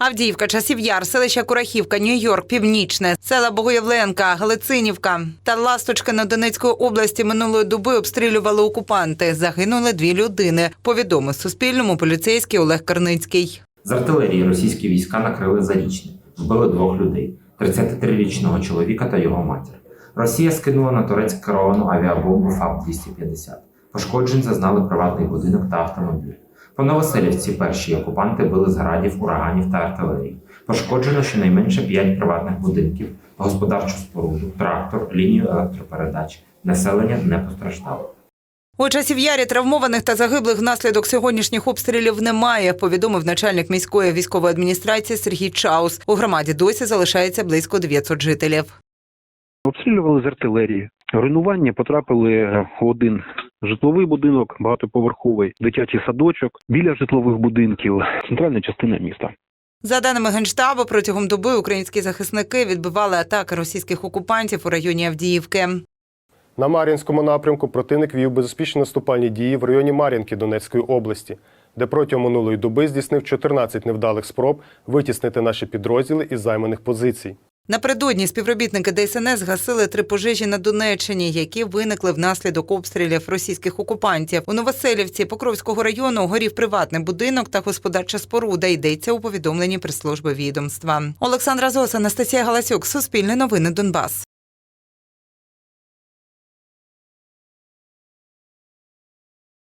Авдіївка, часів яр, селища Курахівка, Нью-Йорк, Північне, села Богоявленка, Галицинівка та Ласточкино Донецької області минулої доби обстрілювали окупанти. Загинули дві людини. Повідомив Суспільному поліцейський Олег Карницький. З артилерії російські війська накрили Зарічне, вбили двох людей: 33-річного чоловіка та його матір. Росія скинула на Турецьк керовану авіабомбу ФАБ-250. Пошкоджень зазнали приватний будинок та автомобіль. По Новоселівці перші окупанти били з градів, ураганів та артилерії. Пошкоджено щонайменше 5 приватних будинків, господарчу споруду, трактор, лінію електропередач. Населення не постраждало. У часів ярі травмованих та загиблих внаслідок сьогоднішніх обстрілів немає, повідомив начальник міської військової адміністрації Сергій Чаус. У громаді досі залишається близько 900 жителів. Обстрілювали з артилерії. Руйнування потрапили в один житловий будинок, багатоповерховий, дитячий садочок біля житлових будинків, центральна частина міста. За даними генштабу, протягом доби українські захисники відбивали атаки російських окупантів у районі Авдіївки. На Мар'їнському напрямку противник вів безуспішні наступальні дії в районі Мар'їнки Донецької області, де протягом минулої доби здійснив 14 невдалих спроб витіснити наші підрозділи із займаних позицій. Напередодні співробітники ДСНС гасили три пожежі на Донеччині, які виникли внаслідок обстрілів російських окупантів. У Новоселівці Покровського району горів приватний будинок та господарча споруда. Йдеться у повідомленні прес-служби відомства. Олександра Зос, Анастасія Галасюк, Суспільне новини Донбас.